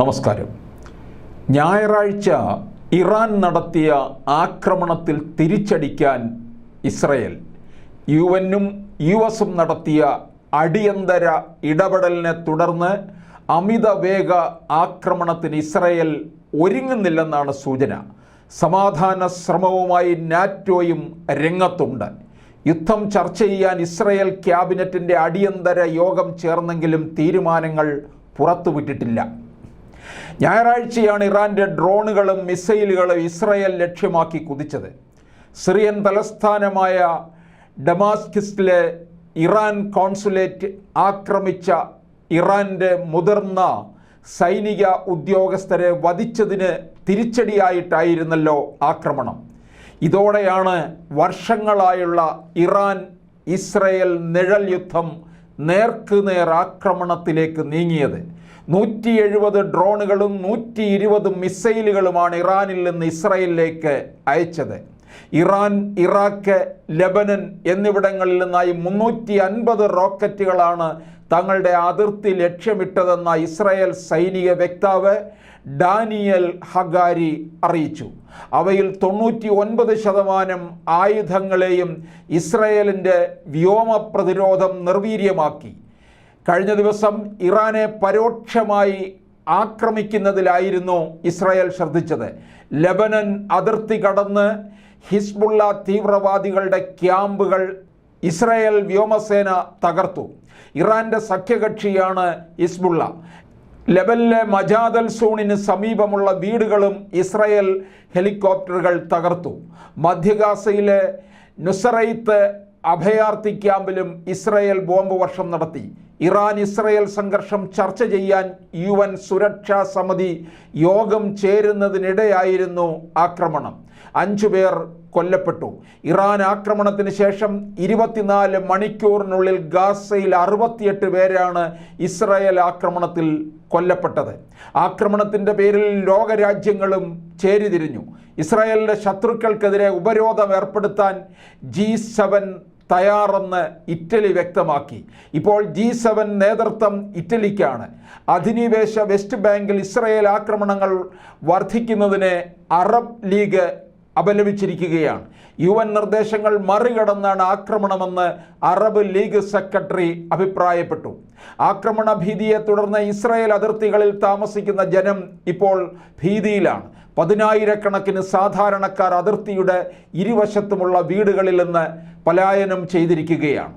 നമസ്കാരം. ഞായറാഴ്ച ഇറാൻ നടത്തിയ ആക്രമണത്തിൽ തിരിച്ചടിക്കാൻ ഇസ്രയേൽ യു എന്നും യു എസും നടത്തിയ അടിയന്തര ഇടപെടലിനെ തുടർന്ന് അമിത വേഗ ആക്രമണത്തിന് ഇസ്രയേൽ ഒരുങ്ങുന്നില്ലെന്നാണ് സൂചന. സമാധാന ശ്രമവുമായി നാറ്റോയും രംഗത്തുണ്ട്. യുദ്ധം ചർച്ച ചെയ്യാൻ ഇസ്രയേൽ ക്യാബിനറ്റിന്റെ അടിയന്തര യോഗം ചേർന്നെങ്കിലും തീരുമാനങ്ങൾ പുറത്തുവിട്ടിട്ടില്ല. ഞായറാഴ്ചയാണ് ഇറാന്റെ ഡ്രോണുകളും മിസൈലുകളും ഇസ്രയേൽ ലക്ഷ്യമാക്കി കുതിച്ചത്. സിറിയൻ തലസ്ഥാനമായ ഡമാസ്കിസിലെ ഇറാൻ കോൺസുലേറ്റ് ആക്രമിച്ച ഇറാന്റെ മുതിർന്ന സൈനിക ഉദ്യോഗസ്ഥരെ വധിച്ചതിന് തിരിച്ചടിയായിട്ടായിരുന്നല്ലോ ആക്രമണം. ഇതോടെയാണ് വർഷങ്ങളായുള്ള ഇറാൻ ഇസ്രയേൽ നിഴൽ യുദ്ധം നേർക്കുനേർ ആക്രമണത്തിലേക്ക് നീങ്ങിയത്. നൂറ്റി എഴുപത് ഡ്രോണുകളും നൂറ്റി ഇരുപത് മിസൈലുകളുമാണ് ഇറാനിൽ നിന്ന് ഇസ്രയേലിലേക്ക് അയച്ചത്. ഇറാൻ ഇറാഖ് ലെബനൻ എന്നിവിടങ്ങളിൽ നിന്നായി മുന്നൂറ്റി അൻപത് റോക്കറ്റുകളാണ് തങ്ങളുടെ അതിർത്തി ലക്ഷ്യമിട്ടതെന്ന ഇസ്രായേൽ സൈനിക വക്താവ് ഡാനിയൽ ഹഗാരി അറിയിച്ചു. അവയിൽ തൊണ്ണൂറ്റി ഒൻപത് ശതമാനം ആയുധങ്ങളെയും ഇസ്രയേലിന്റെ വ്യോമ പ്രതിരോധം നിർവീര്യമാക്കി. കഴിഞ്ഞ ദിവസം ഇറാനെ പരോക്ഷമായി ആക്രമിക്കുന്നതിലായിരുന്നു ഇസ്രായേൽ ശ്രദ്ധിച്ചത്. ലബനൻ അതിർത്തി കടന്ന് ഹിസ്ബുള്ള തീവ്രവാദികളുടെ ക്യാമ്പുകൾ ഇസ്രായേൽ വ്യോമസേന തകർത്തു. ഇറാന്റെ സഖ്യകക്ഷിയാണ് ഇസ്ബുള്ള ലെബനിലെ മജാദൽ സൂണിന് സമീപമുള്ള വീടുകളും ഇസ്രായേൽ ഹെലികോപ്റ്ററുകൾ തകർത്തു. മധ്യഗാസയിലെ നുസറൈത്ത് അഭയാർത്ഥി ക്യാമ്പിലും ഇസ്രായേൽ ബോംബ് വർഷം നടത്തി. ഇറാൻ ഇസ്രയേൽ സംഘർഷം ചർച്ച ചെയ്യാൻ യു എൻ സുരക്ഷാ സമിതി യോഗം ചേരുന്നതിനിടെയായിരുന്നു ആക്രമണം. അഞ്ചു പേർ കൊല്ലപ്പെട്ടു. ഇറാൻ ആക്രമണത്തിന് ശേഷം ഇരുപത്തിനാല് മണിക്കൂറിനുള്ളിൽ ഗാസയിൽ അറുപത്തിയെട്ട് പേരാണ് ഇസ്രായേൽ ആക്രമണത്തിൽ കൊല്ലപ്പെട്ടത്. ആക്രമണത്തിന്റെ പേരിൽ ലോകരാജ്യങ്ങളും ചേരിതിരിഞ്ഞു. ഇസ്രായേലിന്റെ ശത്രുക്കൾക്കെതിരെ ഉപരോധം ഏർപ്പെടുത്താൻ ജി സെവൻ തയ്യാറെന്ന് ഇറ്റലി വ്യക്തമാക്കി. ഇപ്പോൾ ജി സെവൻ നേതൃത്വം ഇറ്റലിക്കാണ്. അധിനിവേശ വെസ്റ്റ് ബാങ്കിൽ ഇസ്രയേൽ ആക്രമണങ്ങൾ വർദ്ധിക്കുന്നതിനെ അറബ് ലീഗ് അപലപിച്ചിരിക്കുകയാണ്. യു എൻ നിർദ്ദേശങ്ങൾ മറികടന്നാണ് ആക്രമണമെന്ന് അറബ് ലീഗ് സെക്രട്ടറി അഭിപ്രായപ്പെട്ടു. ആക്രമണ ഭീതിയെ തുടർന്ന് ഇസ്രായേൽ അതിർത്തികളിൽ താമസിക്കുന്ന ജനം ഇപ്പോൾ ഭീതിയിലാണ്. പതിനായിരക്കണക്കിന് സാധാരണക്കാർ അതിർത്തിയുടെ ഇരുവശത്തുമുള്ള വീടുകളിൽ നിന്ന് പലായനം ചെയ്തിരിക്കുകയാണ്.